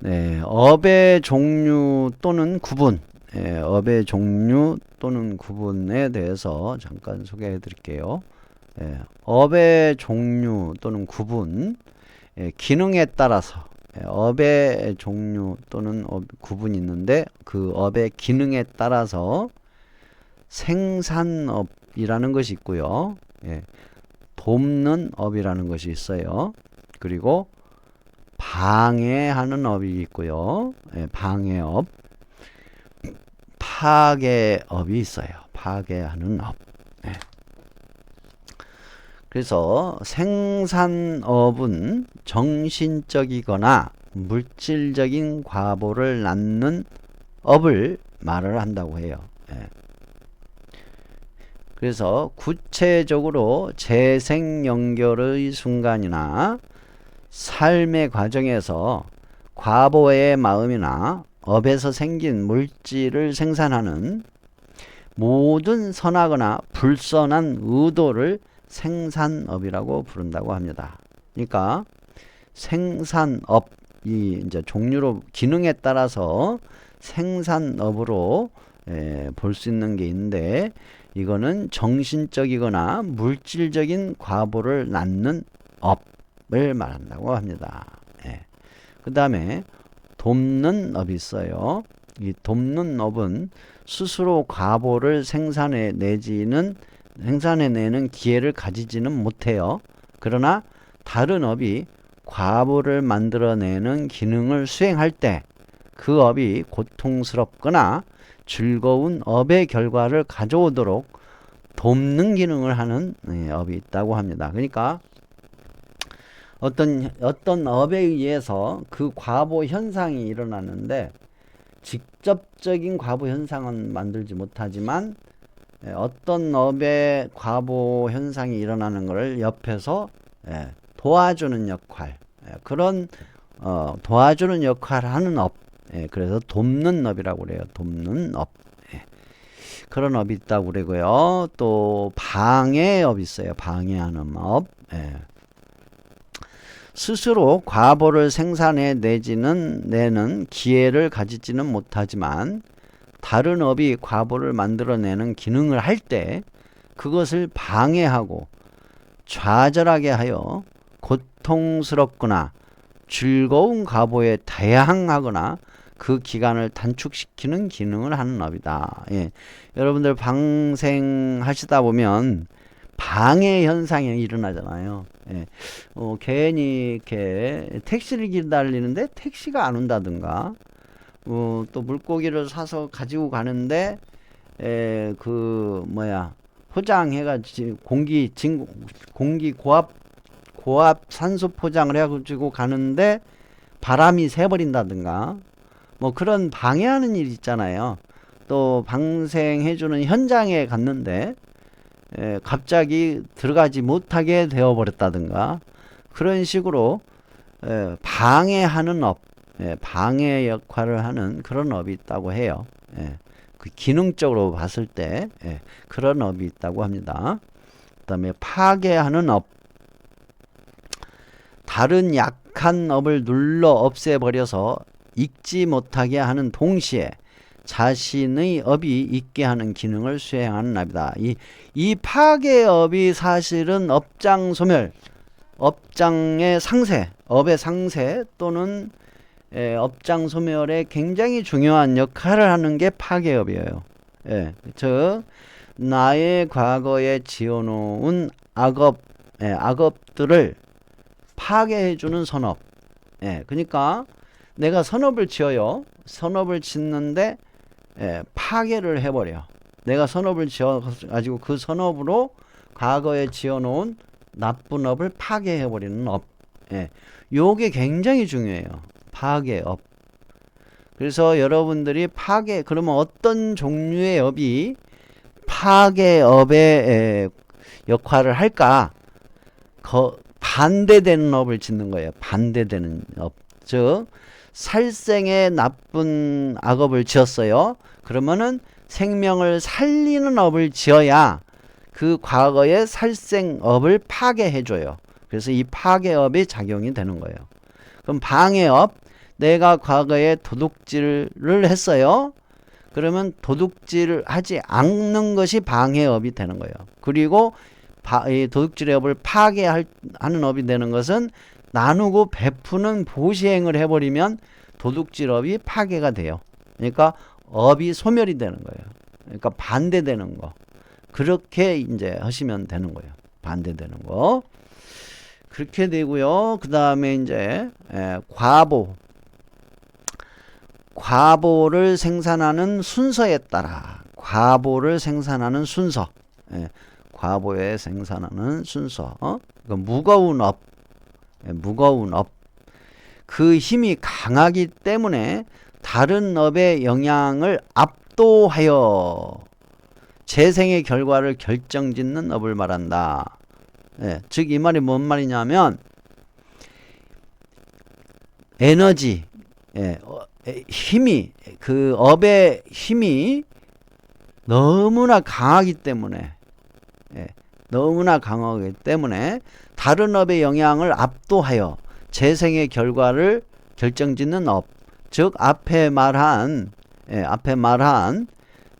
네, 업의 종류 또는 구분, 예, 업의 종류 또는 구분에 대해서 잠깐 소개해 드릴게요. 예, 업의 종류 또는 구분, 예, 기능에 따라서 예, 업의 종류 또는 업, 구분이 있는데 그 업의 기능에 따라서 생산업이라는 것이 있고요. 예, 돕는 업이라는 것이 있어요. 그리고 방해하는 업이 있고요. 예, 방해업, 파괴업이 있어요. 파괴하는 업. 예. 그래서 생산업은 정신적이거나 물질적인 과보를 낳는 업을 말을 한다고 해요. 예. 그래서 구체적으로 재생 연결의 순간이나 삶의 과정에서 과보의 마음이나 업에서 생긴 물질을 생산하는 모든 선하거나 불선한 의도를 생산업이라고 부른다고 합니다. 그러니까 생산업 이 이제 종류로 기능에 따라서 생산업으로 볼 수 있는 게 있는데 이거는 정신적이거나 물질적인 과보를 낳는 업 을 말한다고 합니다. 예. 그 다음에 돕는 업이 있어요. 이 돕는 업은 스스로 과보를 생산해 내지는 생산해 내는 기회를 가지지는 못해요. 그러나 다른 업이 과보를 만들어내는 기능을 수행할 때 그 업이 고통스럽거나 즐거운 업의 결과를 가져오도록 돕는 기능을 하는 예, 업이 있다고 합니다. 그러니까 어떤 어떤 업에 의해서 그 과보 현상이 일어나는데 직접적인 과보 현상은 만들지 못하지만 예, 어떤 업의 과보 현상이 일어나는 것을 옆에서 예, 도와주는 역할 예, 그런 어, 도와주는 역할을 하는 업 그래서 돕는 업이라고 그래요. 돕는 업. 그런 업이 있다고 그러고요. 또 방해업 있어요. 방해하는 업 스스로 과보를 생산해 내지는 내는 기회를 가지지는 못하지만 다른 업이 과보를 만들어내는 기능을 할 때 그것을 방해하고 좌절하게 하여 고통스럽거나 즐거운 과보에 다양하거나 그 기간을 단축시키는 기능을 하는 업이다. 예. 여러분들 방생하시다 보면 방해 현상이 일어나잖아요. 예. 어, 괜히 이렇게 택시를 기다리는데 택시가 안 온다든가 어, 또 물고기를 사서 가지고 가는데 에, 그 뭐야 포장해가 공기 진 공기 고압 고압 산소 포장을 해가지고 가는데 바람이 새버린다든가 뭐 그런 방해하는 일 있잖아요. 또 방생해주는 현장에 갔는데 에, 갑자기 들어가지 못하게 되어버렸다든가 그런 식으로 에, 방해하는 업 예, 방해 역할을 하는 그런 업이 있다고 해요. 예, 그 기능적으로 봤을 때 예, 그런 업이 있다고 합니다. 그 다음에 파괴하는 업. 다른 약한 업을 눌러 없애버려서 익지 못하게 하는 동시에 자신의 업이 있게 하는 기능을 수행하는 업이다. 이, 이 파괴업이 사실은 업장 소멸, 업장의 상세, 업의 상세 또는 예, 업장 소멸에 굉장히 중요한 역할을 하는 게 파괴업이에요. 예, 즉 나의 과거에 지어놓은 악업, 예, 악업들을 파괴해주는 선업. 예, 그러니까 내가 선업을 지어요. 선업을 짓는데 예, 파괴를 해버려. 내가 선업을 지어 가지고 그 선업으로 과거에 지어놓은 나쁜 업을 파괴해버리는 업. 예, 요게 굉장히 중요해요. 파괴업. 그래서 여러분들이 파괴, 그러면 어떤 종류의 업이 파괴업의 역할을 할까? 거, 반대되는 업을 짓는 거예요. 반대되는 업. 즉, 살생의 나쁜 악업을 지었어요. 그러면은 생명을 살리는 업을 지어야 그 과거의 살생업을 파괴해줘요. 그래서 이 파괴업이 작용이 되는 거예요. 그럼 방해업, 내가 과거에 도둑질을 했어요. 그러면 도둑질을 하지 않는 것이 방해업이 되는 거예요. 그리고 도둑질의 업을 파괴하는 업이 되는 것은 나누고 베푸는 보시행을 해버리면 도둑질업이 파괴가 돼요. 그러니까 업이 소멸이 되는 거예요. 그러니까 반대되는 거. 그렇게 이제 하시면 되는 거예요. 반대되는 거. 그렇게 되고요. 그 다음에 이제 에, 과보. 과보를 생산하는 순서에 따라 과보를 생산하는 순서. 예, 과보에 생산하는 순서. 어? 그러니까 무거운 업. 예, 무거운 업. 그 힘이 강하기 때문에 다른 업의 영향을 압도하여 재생의 결과를 결정짓는 업을 말한다. 예, 즉이 말이 뭔 말이냐면 에너지, 예, 어, 에, 힘이 그 업의 힘이 너무나 강하기 때문에 예, 너무나 강하기 때문에 다른 업의 영향을 압도하여 재생의 결과를 결정짓는 업, 즉 앞에 말한 예, 앞에 말한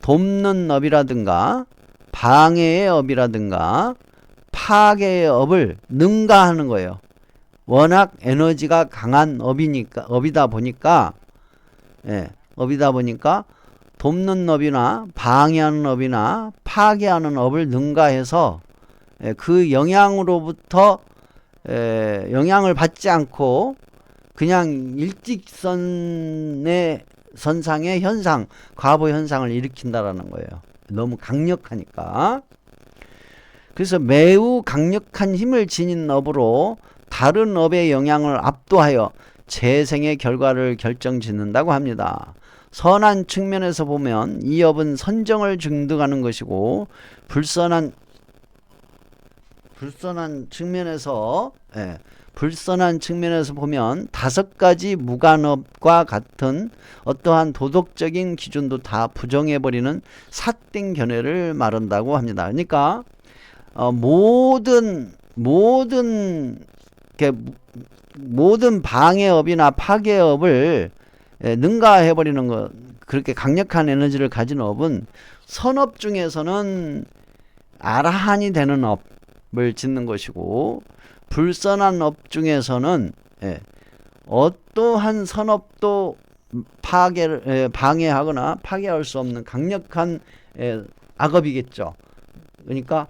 돕는 업이라든가 방해의 업이라든가 파괴의 업을 능가하는 거예요. 워낙 에너지가 강한 업이니까 업이다 보니까 예, 업이다 보니까 돕는 업이나 방해하는 업이나 파괴하는 업을 능가해서 예, 그 영향으로부터 에, 영향을 받지 않고 그냥 일직선의 선상의 현상, 과보 현상을 일으킨다라는 거예요. 너무 강력하니까. 그래서 매우 강력한 힘을 지닌 업으로 다른 업의 영향을 압도하여 재생의 결과를 결정짓는다고 합니다. 선한 측면에서 보면 이 업은 선정을 증득하는 것이고 불선한 불선한 측면에서 예, 불선한 측면에서 보면 다섯 가지 무관업과 같은 어떠한 도덕적인 기준도 다 부정해버리는 사땡 견해를 말한다고 합니다. 그러니까 어, 모든 모든 게 모든 방해업이나 파괴업을 예, 능가해버리는 것 그렇게 강력한 에너지를 가진 업은 선업 중에서는 아라한이 되는 업 을 짓는 것이고 불선한 업 중에서는 예, 어떠한 선업도 파괴를 예, 방해하거나 파괴할 수 없는 강력한 예, 악업이겠죠. 그러니까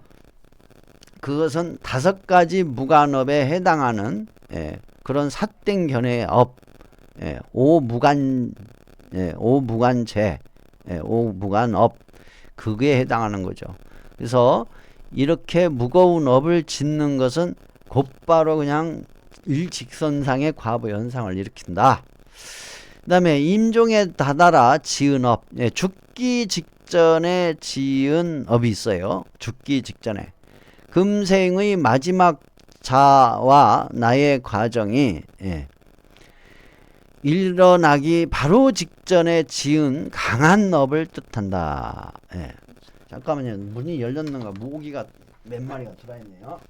그것은 다섯 가지 무관업에 해당하는 예, 그런 사땡견의 업, 예, 오무관, 예, 오무관제, 예, 오무관업 그게 해당하는 거죠. 그래서 이렇게 무거운 업을 짓는 것은 곧바로 그냥 일직선상의 과부 현상을 일으킨다. 그 다음에 임종에 다다라 지은 업, 예, 죽기 직전에 지은 업이 있어요. 죽기 직전에. 금생의 마지막 자와 나의 과정이 예, 일어나기 바로 직전에 지은 강한 업을 뜻한다. 예. 잠깐만요. 문이 열렸는가? 모기가 몇 마리가 들어있네요.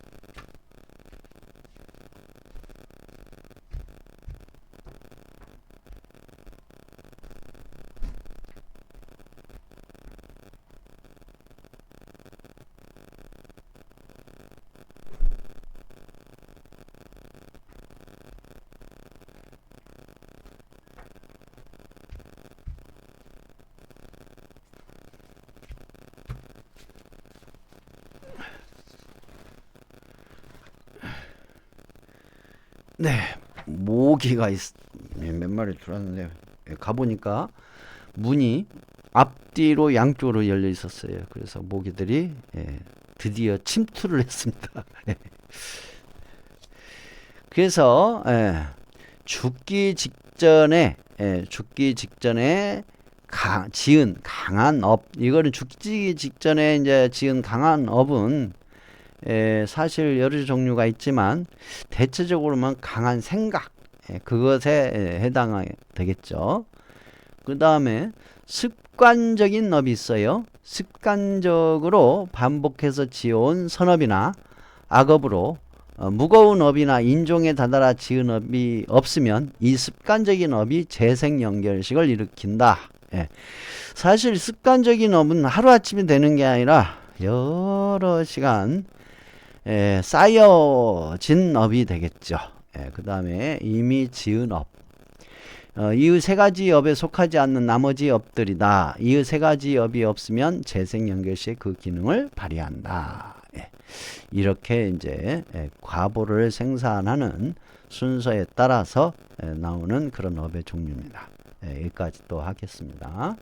네, 모기가 있, 네, 몇 마리 들어왔는데 예, 가보니까 문이 앞뒤로 양쪽으로 열려 있었어요. 그래서 모기들이 예, 드디어 침투를 했습니다. 예. 그래서 예, 죽기 직전에 예, 죽기 직전에 강, 지은 강한 업 이거는 죽기 직전에 이제 지은 강한 업은 에, 사실 여러 종류가 있지만 대체적으로만 강한 생각 에, 그것에 에, 해당하게 되겠죠. 그 다음에 습관적인 업이 있어요. 습관적으로 반복해서 지어온 선업이나 악업으로 어, 무거운 업이나 인종에 다다라 지은 업이 없으면 이 습관적인 업이 재생 연결식을 일으킨다. 예. 사실 습관적인 업은 하루아침에 되는 게 아니라 여러 시간 예, 쌓여진 업이 되겠죠. 예, 그 다음에 이미 지은 업. 어, 이의 세 가지 업에 속하지 않는 나머지 업들이다. 이의 세 가지 업이 없으면 재생 연결시의 그 기능을 발휘한다. 예. 이렇게 이제 예, 과보를 생산하는 순서에 따라서 예, 나오는 그런 업의 종류입니다. 예, 여기까지 또 하겠습니다.